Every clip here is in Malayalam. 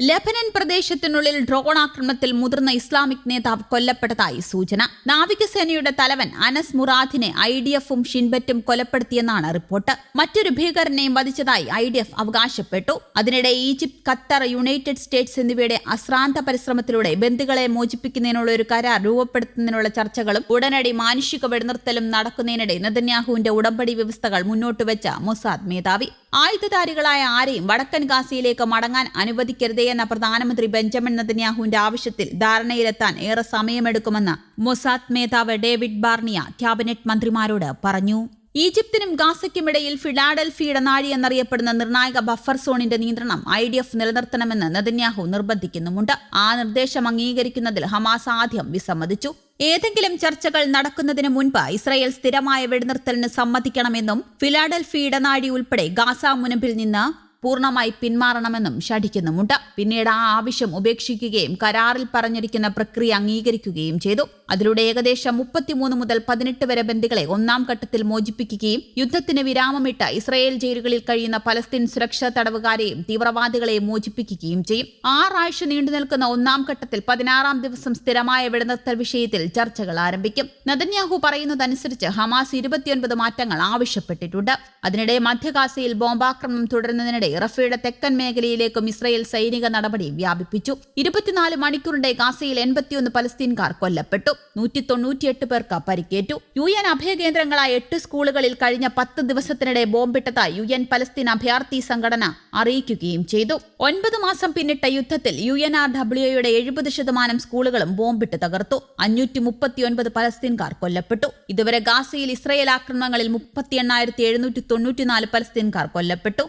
ലബനൻ പ്രദേശത്തിനുള്ളിൽ ഡ്രോൺ ആക്രമണത്തിൽ മുതിർന്ന ഇസ്ലാമിക് നേതാവ് കൊല്ലപ്പെട്ടതായി സൂചന. നാവികസേനയുടെ തലവൻ അനസ് മുറാദിനെ ഐ ഡി എഫും ഷിൻബറ്റും കൊലപ്പെടുത്തിയെന്നാണ് റിപ്പോർട്ട്. മറ്റൊരു ഭീകരനെയും വധിച്ചതായി ഐ ഡി എഫ് അവകാശപ്പെട്ടു. അതിനിടെ ഈജിപ്ത് ഖത്തർ യുണൈറ്റഡ് സ്റ്റേറ്റ്സ് എന്നിവയുടെ അശ്രാന്ത പരിശ്രമത്തിലൂടെ ബന്ധുക്കളെ മോചിപ്പിക്കുന്നതിനുള്ള ഒരു കരാർ രൂപപ്പെടുത്തുന്നതിനുള്ള ചർച്ചകളും ഉടനടി മാനുഷിക വെടിനിർത്തലും നടക്കുന്നതിനിടെ നെതന്യാഹുവിന്റെ ഉടമ്പടി വ്യവസ്ഥകൾ മുന്നോട്ട് വെച്ച മൊസാദ് മേധാവി. ആയുധധാരികളായ ആരെയും വടക്കൻ ഗാസയിലേക്ക് മടങ്ങാൻ അനുവദിക്കരുതേ എന്ന പ്രധാനമന്ത്രി ബെഞ്ചമിൻ നദന്യാഹുവിന്റെ ആവശ്യത്തിൽ ധാരണയിലെത്താൻ ഏറെ സമയമെടുക്കുമെന്ന് മൊസാദ് മേധാവ് ഡേവിഡ് ബാർണിയ ക്യാബിനറ്റ് മന്ത്രിമാരോട് പറഞ്ഞു. ഈജിപ്തിനും ഗാസയ്ക്കുമിടയിൽ ഫിലാഡൽഫി ഇടനാഴി എന്നറിയപ്പെടുന്ന നിർണായക ബഫർ സോണിന്റെ നിയന്ത്രണം ഐ ഡി എഫ് നിലനിർത്തണമെന്ന് നെതന്യാഹു നിർബന്ധിക്കുന്നുമുണ്ട്. ആ നിർദ്ദേശം അംഗീകരിക്കുന്നതിൽ ഹമാസ് ആദ്യം വിസമ്മതിച്ചു. ഏതെങ്കിലും ചർച്ചകൾ നടക്കുന്നതിന് മുൻപ് ഇസ്രായേൽ സ്ഥിരമായ വെടിനിർത്തലിന് സമ്മതിക്കണമെന്നും ഫിലാഡൽഫി ഇടനാഴി ഉൾപ്പെടെ ഗാസ മുനമ്പിൽ നിന്ന് പൂർണമായി പിന്മാറണമെന്നും ശഠിക്കുന്നുമുണ്ട്. പിന്നീട് ആ ആവശ്യം ഉപേക്ഷിക്കുകയും കരാറിൽ പറഞ്ഞിരിക്കുന്ന പ്രക്രിയ അംഗീകരിക്കുകയും ചെയ്തു. അതിലൂടെ ഏകദേശം മുപ്പത്തിമൂന്ന് മുതൽ പതിനെട്ട് വരെ ബന്ദികളെ ഒന്നാം ഘട്ടത്തിൽ മോചിപ്പിക്കുകയും യുദ്ധത്തിന് വിരാമമിട്ട് ഇസ്രയേൽ ജയിലുകളിൽ കഴിയുന്ന പലസ്തീൻ സുരക്ഷാ തടവുകാരെയും തീവ്രവാദികളെയും മോചിപ്പിക്കുകയും ചെയ്യും. ആറാഴ്ച നീണ്ടു നിൽക്കുന്ന ഒന്നാം ഘട്ടത്തിൽ പതിനാറാം ദിവസം സ്ഥിരമായ വെടിനിർത്തൽ വിഷയത്തിൽ ചർച്ചകൾ ആരംഭിക്കും. നദന്യാഹു പറയുന്നതനുസരിച്ച് ഹമാസ് ഇരുപത്തിയൊൻപത് മാറ്റങ്ങൾ ആവശ്യപ്പെട്ടിട്ടുണ്ട്. അതിനിടെ മധ്യഗാസയിൽ ബോംബാക്രമണം തുടരുന്നതിനിടെ റഫയുടെ തെക്കൻ മേഖലയിലേക്കും ഇസ്രയേൽ സൈനിക നടപടി വ്യാപിപ്പിച്ചു. ഇരുപത്തിനാല് മണിക്കൂറിന്റെ ഗാസയിൽ എൺപത്തിയൊന്ന് പലസ്തീൻകാർ കൊല്ലപ്പെട്ടു. നൂറ്റി തൊണ്ണൂറ്റിയെട്ട് പേർക്ക് പരിക്കേറ്റു. യു എൻ അഭയകേന്ദ്രങ്ങളായ എട്ട് സ്കൂളുകളിൽ കഴിഞ്ഞ പത്ത് ദിവസത്തിനിടെ ബോംബിട്ടതായി യു എൻ പലസ്തീൻ അഭയാർത്ഥി സംഘടന അറിയിക്കുകയും ചെയ്തു. ഒൻപത് മാസം പിന്നിട്ട യുദ്ധത്തിൽ യു എൻ ആർ ഡബ്ല്യുയുടെ എഴുപത് ശതമാനം സ്കൂളുകളും ബോംബിട്ട് തകർത്തു. അഞ്ഞൂറ്റി മുപ്പത്തിയൊൻപത് പലസ്തീൻകാർ കൊല്ലപ്പെട്ടു. ഇതുവരെ ഗാസയിൽ ഇസ്രയേൽ ആക്രമണങ്ങളിൽ മുപ്പത്തി എണ്ണായിരത്തി എഴുന്നൂറ്റി തൊണ്ണൂറ്റിനാല് പലസ്തീൻകാർ കൊല്ലപ്പെട്ടു.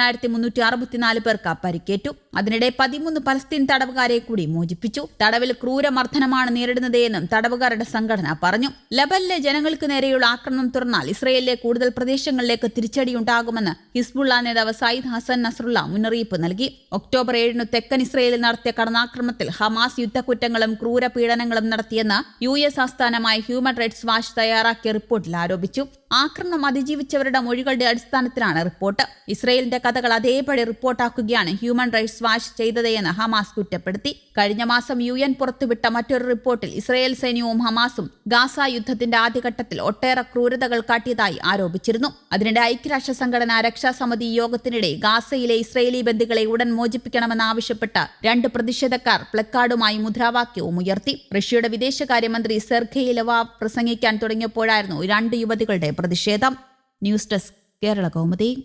എൺപത്തൊൻപതിനായിരത്തി മുന്നൂറ്റി അറുപത്തിനാല് പേർക്ക് പരിക്കേറ്റു. അതിനിടെ പതിമൂന്ന് പലസ്തീൻ തടവുകാരെ കൂടി മോചിപ്പിച്ചു. തടവിൽ ക്രൂരമർദ്ദനമാണ് നേരിടുന്നതെന്നും തടവുകാരുടെ സംഘടന പറഞ്ഞു. ലബനിലെ ജനങ്ങൾക്ക് നേരെയുള്ള ആക്രമണം തുറന്നാൽ ഇസ്രയേലിലെ കൂടുതൽ പ്രദേശങ്ങളിലേക്ക് തിരിച്ചടിയുണ്ടാകുമെന്ന് ഹിസ്ബുള്ള നേതാവ് സയ്യിദ് ഹസൻ നസ്രുള്ള മുന്നറിയിപ്പ് നൽകി. ഒക്ടോബർ ഏഴിന് തെക്കൻ ഇസ്രയേലിൽ നടത്തിയ കടന്നാക്രമണത്തിൽ ഹമാസ് യുദ്ധക്കുറ്റങ്ങളും ക്രൂരപീഡനങ്ങളും നടത്തിയെന്ന് യു എസ് ആസ്ഥാനമായ ഹ്യൂമൻ റൈറ്റ്സ് വാച്ച് തയ്യാറാക്കിയ റിപ്പോർട്ടിൽ ആരോപിച്ചു. ആക്രമണം അതിജീവിച്ചവരുടെ മൊഴികളുടെ അടിസ്ഥാനത്തിലാണ് റിപ്പോർട്ട്. ഇസ്രയേലിന്റെ കഥകൾ അതേപടി റിപ്പോർട്ടാക്കുകയാണ്. ഹ്യൂമൻ റൈറ്റ്സ് വാച്ച് ചെയ്തതെന്ന് ഹമാസ് കുറ്റപ്പെടുത്തി. കഴിഞ്ഞ മാസം യു എൻ പുറത്തുവിട്ട മറ്റൊരു റിപ്പോർട്ടിൽ ഇസ്രയേൽ സൈന്യവും ഹമാസും ഗാസ യുദ്ധത്തിന്റെ ആദ്യഘട്ടത്തിൽ ഒട്ടേറെ ക്രൂരതകൾ കാട്ടിയതായി ആരോപിച്ചിരുന്നു. അതിനിടെ ഐക്യരാഷ്ട്ര സംഘടന രക്ഷാസമിതി യോഗത്തിനിടെ ഗാസയിലെ ഇസ്രയേലി ബന്ദികളെ ഉടൻ മോചിപ്പിക്കണമെന്നാവശ്യപ്പെട്ട് രണ്ട് പ്രതിഷേധക്കാർ പ്ലക്കാർഡുമായി മുദ്രാവാക്യവും ഉയർത്തി. റഷ്യയുടെ വിദേശകാര്യമന്ത്രി സെർഖെയ് ലവാവ് പ്രസംഗിക്കാൻ തുടങ്ങിയപ്പോഴായിരുന്നു രണ്ട് യുവതികളുടെ പ്രതിഷേധം. News desk Kerala Kaumudi.